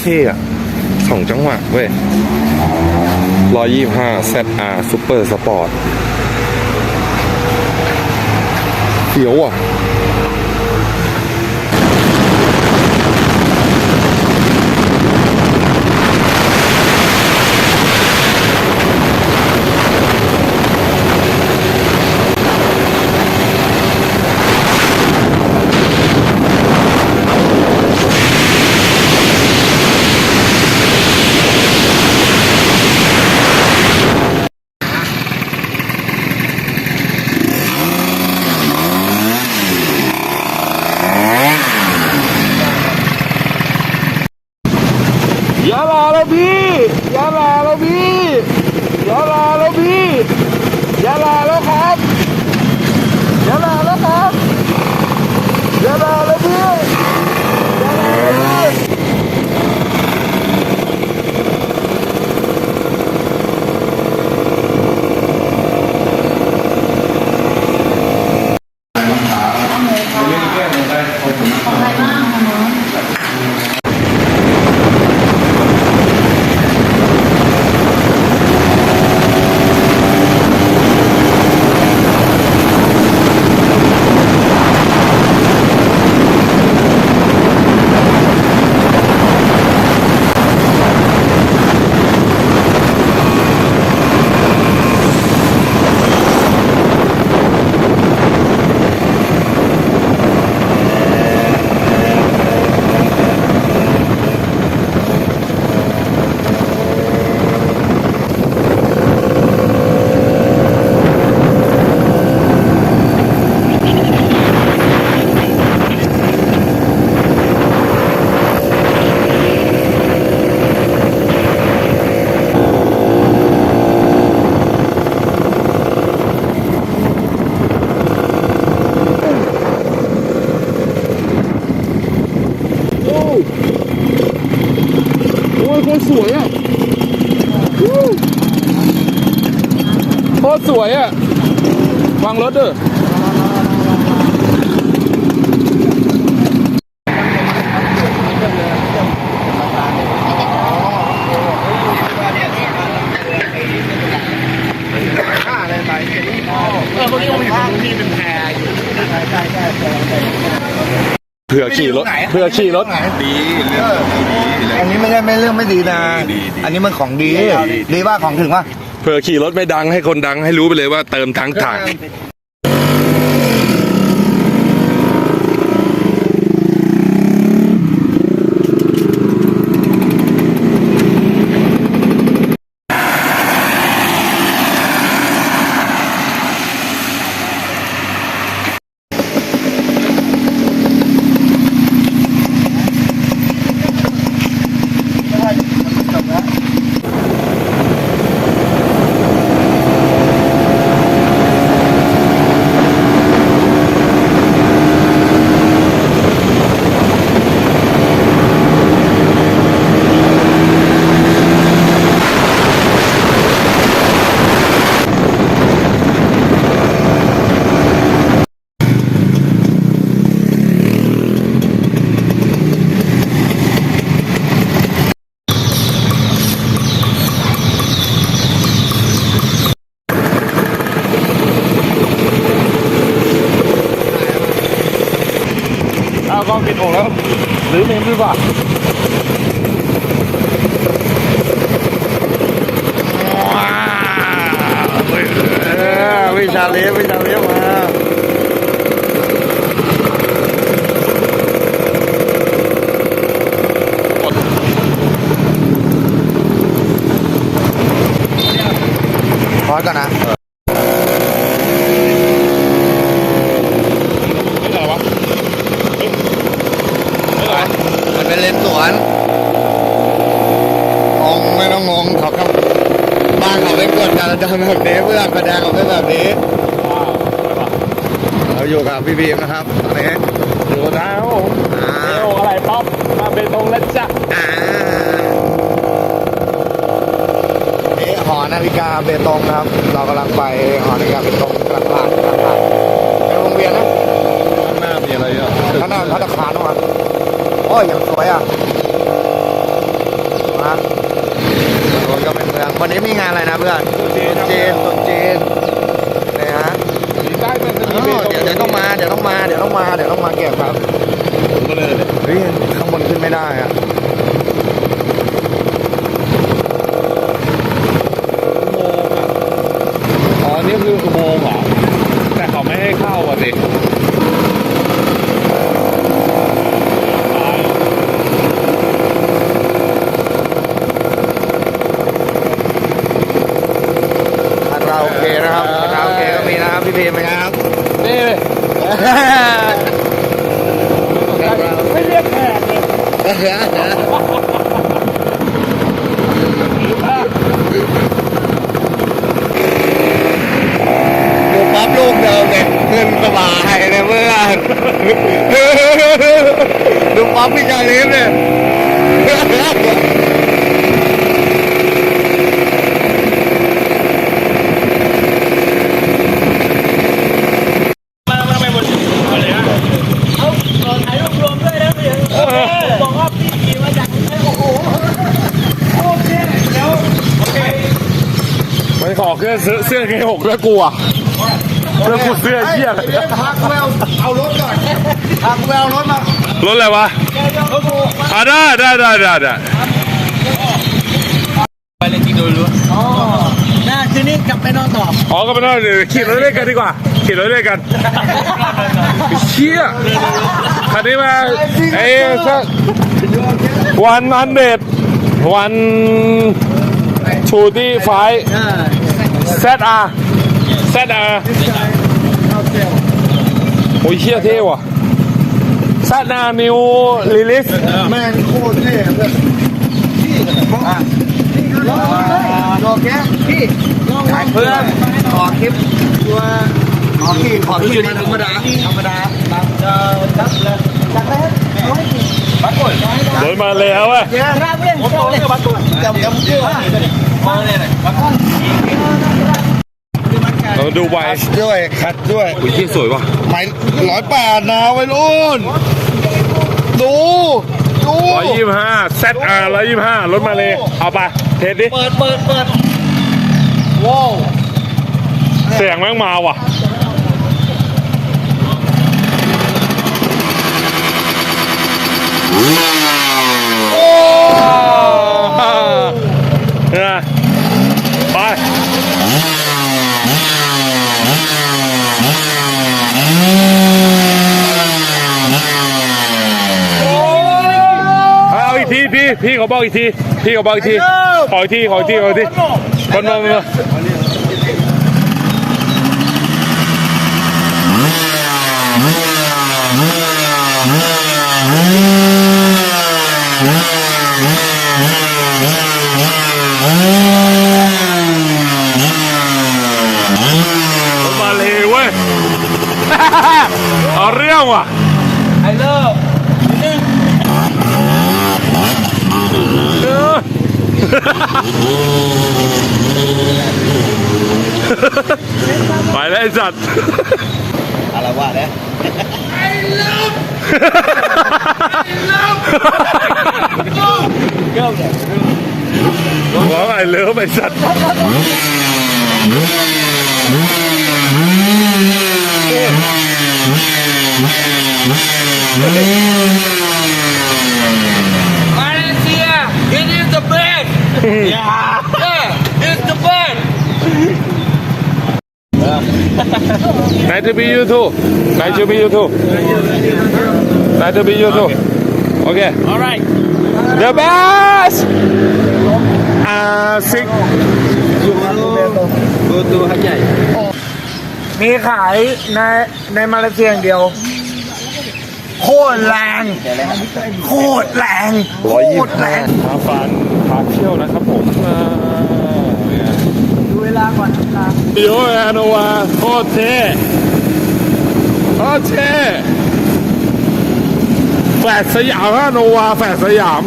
เท่อะสองจังหวะเว้ยร้อยยี่ห้า ZR Super Sport เขียวอะ ยาลาแล้วพี่ยาลาแล้วพี่ ยาลาแล้วพี่ยาลาแล้วครับยาลาแล้วครับยาลาแล้วพี่ คตรสวยอะโคตรสวยอะวางรถเด้ออเมื่อกี้ผมเห็นตรงนี้เป็นแพอยู่ใช่ใช่ใช่ เผื่อขี่รถเผื่อขี่รถ ดีเรื่องดีอันนี้ไม่ใช่ไม่เรื่องไม่ดีนะ อันนี้มันของดี ดีว่าของถึงว่า เผื่อขี่รถไม่ดังให้คนดังให้รู้ไปเลยว่าเติมทั้งถัง เอากล้องปิดอกแล้ว หรือเมมดีกว่า วิชาเลี้ยวิชาเลี้ยมาพอดก่อนนะไม่อะไรวะไม่อะไรมันเป็นเลนสวนงงไม่ต้องงงเขาก็บ้านเขาเป็นกฎจราจรแบบนี้เพื่อนแสดงเขาเป็นแบบนี้เราอยู่ กับพี่บีมนะครับตอนนี้อยู่แล้วอ่าเอวอะไรป๊อปมาเป็นตรงแล้วจ้ะอ่านี่หอนาฬิกาเบตงนะครับ เรากำลังไปหอนาฬิกาเบตงกำลังผ่านกำลังผ่านในวงเวียนนะข้างหน้ามีอะไรอะข้างหน้าพัตตาคารนะวะโอ้ยยังสวยอะฮะรถก็เป็นเมืองวันนี้มีงานอะไรนะเพื่อนจีนจีนตุนจีนนะฮะได้ เป็นสเอนีอเดี๋ยวเดี๋ยวต้องมา เดี๋ยวต้องมา เดี๋ยวต้องมา เดี๋ยวต้องมาเก็บครับก็เลยเลยเฮ้ยข้างบนขึ้นไม่ได้อะ อ๋อ นี่คืออุโมงค์เหรอ แต่เขาไม่ให้เข้าอะสิ คาราโอเกะนะครับคาราโอเกะก็มีนะ ครับพี่พีมเป็นไงครับนี่ไม่เรียกแขกเลยดูปั๊บลูกเดิมเนี่ยขึ้นสบายเลยเพื่อนดูปั๊บพี่ชายลิฟเนี่ย ไม่ขอ เครื่องเสื้อเสื้อเคหกแล้วกูอะเสื้อกูเสื้อเหี้ยไอ้เดี๋ยวพักแววเอารถก่อนพักแววรถมารถอะไรวะอะได้ได้ได้ได้ได้น่าคืนนี้กลับไปนอนต่ออ๋อก็ไม่ต้องเดี๋ยวขี่รถเล่นกันดีกว่าขี่รถเล่นกันเชี่ยคันนี้มาไอ้สักวันอันเด็ดวันชูตี้ไฟ เซตอาร์เซตอาร์โอ้ยเชี่ยเท่ว่ะเซตอาร์นิวลิลิสแม่งโคตรเท่เพื่อนโอเคพี่เพื่อนขอคลิปตัวขอขี่ขอขี่ธรรมดาธรรมดาจับเลยจับเลยรถมาแล้วอะเย้รับเล่นผมโดนเลยบัตรจับจับเชื่อเราดูไวด้วย คัดด้วยอุ้ยเชี่ยสวยว่ะหมายร้อยแปดนะวัยรุ่น ดู ดู ร้อยยี่สิบห้าเซตอาร์ร้อยยี่สิบห้ารถมาเลย เอาไปเทสดิ เปิดเปิดเปิดว้าวเสียงแม่งมาว่ะโอ้เนี่ยไป เอาอีกที พี่พี่เขาบอกอีกที พี่เขาบอกอีกที ขออีกทีขออีกทีขออีกทีคนมามามามาเลยเว้ยเอาเรื่องว่ะไอ้เลิก เออ ไปแล้วไอ้สัตว์อะไรวะเนี่ยร้องไอ้เลิฟไอ้สัตว์มาเลเซีย it is the best yeah it's the best Nice to meet you too Nice to meet you too Nice to meet you too Okay alright The best อ่าซิกดูดูหัดใหญ่มีขายในในมาเลเซียอย่างเดียว โคตรแรง โคตรแรง โคร้อยยี่ตสิรบแรห้างพาฟัน พาเที่ยวนะครับผมอ่าดูเวลาก่อนนะเดี๋ยวแอนโนวาโคตรเท่โคตรเท่แฝดสยามฮะโนวาแฝดสยาม